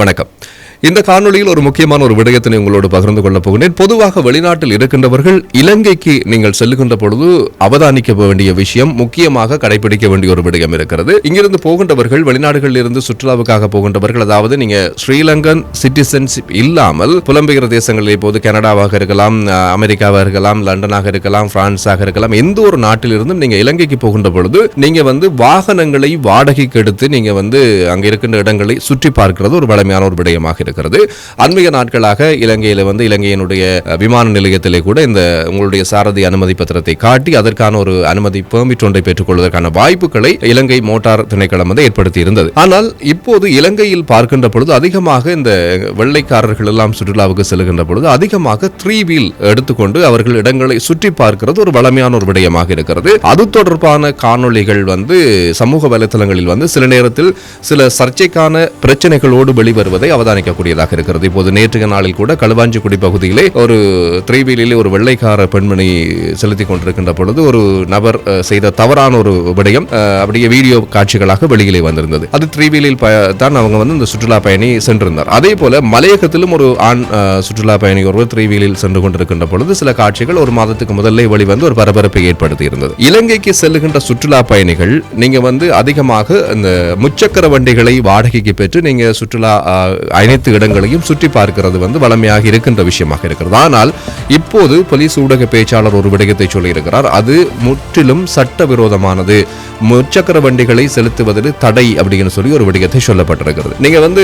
வணக்கம். இந்த காணொளியில் ஒரு முக்கியமான ஒரு விடயத்தினை உங்களோடு பகிர்ந்து கொள்ளப் போகிறேன் பொதுவாக வெளிநாட்டில் இருக்கின்றவர்கள் இலங்கைக்கு நீங்கள் செல்லுகின்ற பொழுது அவதானிக்க வேண்டிய விஷயம் முக்கியமாக கடைபிடிக்க வேண்டிய ஒரு விடயம் இருக்கிறது. இங்கிருந்து போகின்றவர்கள் வெளிநாடுகளில் இருந்து சுற்றுலாவுக்காக போகின்றவர்கள் அதாவது நீங்க ஸ்ரீலங்கன் சிட்டிசன்ஷிப் இல்லாமல் புலம்பெயர் தேசங்களில் இப்போது கனடாவாக இருக்கலாம் அமெரிக்காவாக இருக்கலாம் லண்டனாக இருக்கலாம் பிரான்ஸாக இருக்கலாம் எந்த ஒரு நாட்டில் இருந்தும் நீங்க இலங்கைக்கு போகின்ற பொழுது நீங்க வந்து வாகனங்களை வாடகைக்கு எடுத்து நீங்க வந்து அங்க இருக்கின்ற இடங்களை சுற்றி பார்க்கிறது ஒரு வளமையான ஒரு விடயமாக இருக்கிறது அண்மைய நாட்களாக இலங்கையில வந்து இலங்கையினுடைய விமான நிலையத்திலே கூட இந்த உங்களுடைய சாரதி அனுமதி பத்திரத்தை காட்டி அதற்கான ஒரு அனுமதி பெர்மிட் ஒன்றை பெற்றுக்கொள்வதற்கான வாய்ப்புகளை இலங்கை மோட்டார் திணைக்களம் வந்து ஏற்படுத்தி இருந்தது ஆனால் இப்போது இலங்கையில் பார்க்கின்ற பொழுது அதிகமாக இந்த வெள்ளைக்காரர்கள் எல்லாம் சுற்றுலாவுக்கு செல்கின்ற பொழுது அதிகமாக த்ரீ வீல் எடுத்துக்கொண்டு அவர்கள் இடங்களை சுற்றி பார்க்கிறது ஒரு வளமையான ஒரு விடயமாக இருக்கிறது. அது தொடர்பான காணொளிகள் வந்து சமூக வலைத்தளங்களில் வந்து சில நேரத்தில் சில சர்ச்சைக்கான பிரச்சனைகளோடு வெளிவருவதை அவதானிக்கக்கூடியதாக இருக்கிறது. இப்போது நேற்றைய நாளில் கூட களுவாஞ்சிக்குடி பகுதியிலே ஒரு த்ரீ வீலிலே ஒரு வெள்ளைக்கார பெண்மணி செலுத்தி கொண்டிருக்கின்ற பொழுது ஒரு நபர் செய்த தவறான ஒரு விடயம் அப்படியே வீடியோ காட்சிகளாக வெளியிலே வந்திருந்தது. அது த்ரீ வீலில் ப- தான் அவங்க வந்து இந்த சுற்றுலா பயணி சென்றிருந்தார். அதே போல மலையகத்திலும் ஒரு ஆண் சுற்றுலா பயணி ஒருவர் த்ரீ வீலில் சென்று கொண்டிருக்கின்ற பொழுது சில காட்சிகள் ஒரு மாதத்துக்கு முதல்ல வெளிவந்து ஒரு பரபரப்பை ஏற்படுத்தி இருந்தது இலங்கைக்கு செல்லுகின்ற சுற்றுலா பயணிகள் நீங்க வந்து அதிகமாக இந்த முச்சக்கர வண்டிகளை வாடகைக்கு பெற்று நீங்க சுற்றுலா அனைத்து அனைத்து இடங்களையும் சுற்றி பார்க்கிறது வந்து வளமையாக இருக்கின்ற விஷயமாக இருக்கிறது. ஆனால் இப்போது போலீஸ் ஊடக பேச்சாளர் ஒரு விடயத்தை சொல்லியிருக்கிறார். அது முற்றிலும் சட்டவிரோதமானது. முச்சக்கர வண்டிகளை செலுத்துவதில் தடை அப்படின்னு சொல்லி ஒரு விடயத்தை சொல்லப்பட்டிருக்கிறது. நீங்க வந்து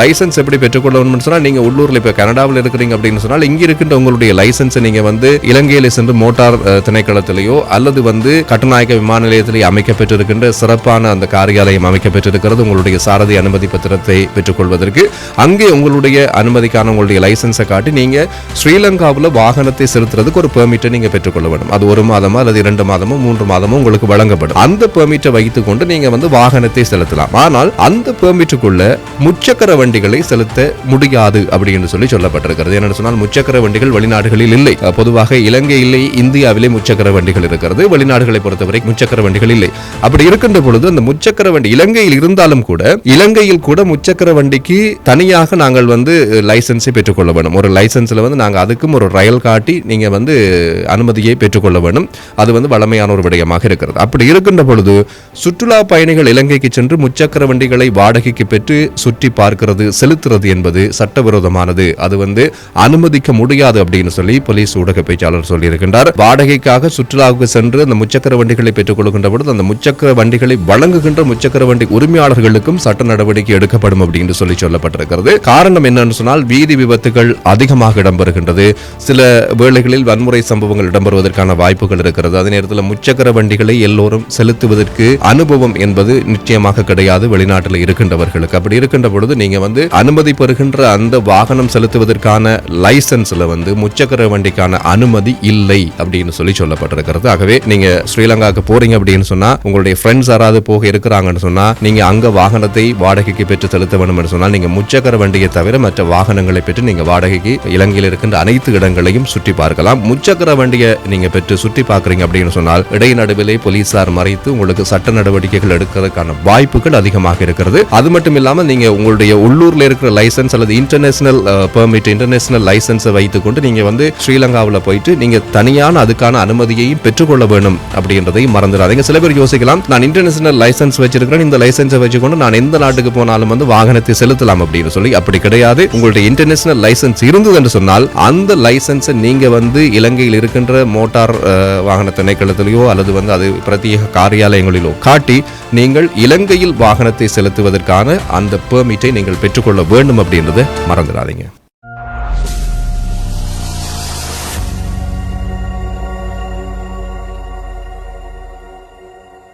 லைசன்ஸ் எப்படி பெற்றுக்கொள்ளணும்னு சொன்னால் நீங்க உள்ளூர்ல இப்ப கனடாவில் இருக்கிறீங்க அப்படின்னு சொன்னால் இங்க இருக்கின்ற உங்களுடைய லைசன்ஸை நீங்க வந்து இலங்கையில சென்று மோட்டார் திணைக்களத்திலேயோ அல்லது வந்து கட்டுநாயக்க விமான நிலையத்திலேயே அமைக்கப்பட்டிருக்கின்ற சிறப்பான அந்த காரியாலயம் அமைக்கப்பட்டிருக்கிறது. உங்களுடைய சாரதி அனுமதி பத்திரத்தை பெற்றுக்கொள்வதற்கு. அங்கு அங்கே உங்களுடைய அனுமதிக்கான உங்களுடைய லைசன்ஸை காட்டி நீங்கள் ஸ்ரீலங்காவில் வாகனத்தை செலுத்துறதுக்கு ஒரு பெர்மிட்டை நீங்கள் பெற்றுக்கொள்ள வேண்டும். அது ஒரு மாதமோ அல்லது இரண்டு மாதமோ மூன்று மாதமோ உங்களுக்கு வழங்கப்படும். அந்த பெர்மிட்டை வைத்துக் கொண்டு நீங்க வந்து வாகனத்தை செலுத்தலாம். ஆனால் அந்த பெர்மிட்டுக்குள்ள முச்சக்கர வண்டிகளை செலுத்த முடியாது அப்படின்னு சொல்லி சொல்லப்பட்டிருக்கிறது. என்னன்னு சொன்னால் முச்சக்கர வண்டிகள் வெளிநாடுகளில் இல்லை. பொதுவாக இலங்கையிலே இந்தியாவிலே முச்சக்கர வண்டிகள் இருக்கிறது. வெளிநாடுகளை பொறுத்தவரை முச்சக்கர வண்டிகள் இல்லை. அப்படி இருக்கின்ற பொழுது அந்த முச்சக்கர வண்டி இலங்கையில் இருந்தாலும் கூட இலங்கையில் கூட முச்சக்கர வண்டிக்கு தனியாக நாங்கள் வந்து லைசன்ஸை பெற்றுக்கொள்ள வேண்டும். ஒரு லைசன்ஸில் வந்து நாங்கள் அதுக்கும் ஒரு ரயல் காட்டி நீங்கள் வந்து அனுமதியை பெற்றுக்கொள்ள வேண்டும். அது வந்து வளமையான ஒரு விடயமாக இருக்கிறது. அப்படி இருக்கின்ற பொழுது சுற்றுலா பயணிகள் இலங்கைக்கு சென்று முச்சக்கர வண்டிகளை வாடகைக்கு பெற்று சுற்றி பார்க்கிறது செலுத்துறது என்பது சட்டவிரோதமானது. அது வந்து அனுமதிக்க முடியாது அப்படின்னு சொல்லி போலீஸ் ஊடக பேச்சாளர் சொல்லியிருக்கின்றார். வாடகைக்காக சுற்றுலாவுக்கு சென்று அந்த முச்சக்கர வண்டிகளை பெற்றுக் கொள்கின்ற பொழுது அந்த முச்சக்கர வண்டிகளை வழங்குகின்ற முச்சக்கர வண்டி உரிமையாளர்களுக்கும் சட்ட நடவடிக்கை எடுக்கப்படும் அப்படின்னு சொல்லி சொல்லப்பட்டிருக்கிறது. காரணம் என்னன்னு சொன்னால் வீதி விபத்துகள் அதிகமாக இடம்பெறுகின்றது. சில வேளைகளில் வன்முறை சம்பவங்கள் இடம்பெறுவதற்கான வாய்ப்புகள் இருக்கிறது. அதே நேரத்தில் முச்சக்கர வண்டிகளை எல்லோரும் செலுத்துவதற்கு அனுபவம் என்பது நிச்சயமாக கிடையாது. வெளிநாட்டில் இருக்கின்றவர்களுக்கு. அப்படி இருக்கின்ற பொழுது நீங்க வந்து அனுமதி பெறுகின்ற அந்த வாகனம் செலுத்துவதற்கான லைசன்ஸ்ல வந்து முச்சக்கர வண்டிக்கான அனுமதி இல்லை அப்படின்னு சொல்லி சொல்லப்பட்டிருக்கிறது. ஆகவே நீங்க ஸ்ரீலங்காவுக்கு போறீங்க அப்படின்னு சொன்னா உங்களுடைய ஃப்ரெண்ட்ஸ் யாராவது போக இருக்கிறாங்கன்னு சொன்னா நீங்க அங்க வாகனத்தை வாடகைக்கு பெற்று செலுத்த வேண்டும் என்று சொன்னால் நீங்க முச்சக்கர வண்டியை தவிர மற்ற வாகனங்களை பெற்று நீங்க வாடகைக்கு இலங்கையில் இருக்கின்ற அனைத்து இடங்களையும் சுற்றி பார்க்கலாம். முச்சக்கர வண்டியை நீங்க பெற்று சுற்றி பார்க்கறீங்க அப்படின்னு சொன்னால் இடைநடுவிலே போலீசார் மறைத்து உங்களுக்கு சட்ட நடவடிக்கைகள் எடுக்கிறதுக்கான வாய்ப்புகள் அதிகமாக இருக்கிறது. அது மட்டும் இல்லாமல் நீங்க உங்களுடைய உள்ளூர்ல இருக்கிற லைசன்ஸ் அல்லது இன்டர்நேஷனல் பெர்மிட் இன்டர்நேஷனல் லைசன்ஸை வைத்துக்கொண்டு நீங்க வந்து ஸ்ரீலங்காவில் போயிட்டு நீங்க தனியான அதுக்கான அனுமதியையும் பெற்றுக்கொள்ள வேணும் அப்படின்றதையும் மறந்துடாதீங்க. சில பேர் யோசிக்கலாம் நான் இன்டர்நேஷனல் லைசன்ஸ் வச்சிருக்கிறேன் இந்த லைசன்ஸை வச்சுக்கொண்டு நான் எந்த நாட்டுக்கு போனாலும் வந்து வாகனத்தை செலுத்தலாம் அப்படின்னு சொல்லி அப்படி கிடையாது. உங்களுடைய இன்டர்நேஷனல் லைசன்ஸ் இருந்தது என்று சொன்னால் அந்த லைசன்ஸை நீங்க வந்து இலங்கையில் இருக்கின்ற மோட்டார் வாகன திணைக்களத்திலேயோ அல்லது வந்து அது பிரத்யேக காரியாலயங்களிலோ காட்டி நீங்கள் இலங்கையில் வாகனத்தை செலுத்துவதற்கான அந்த பெர்மிட்டை நீங்கள் பெற்றுக்கொள்ள வேண்டும் அப்படின்றத மறந்துடாதீங்க.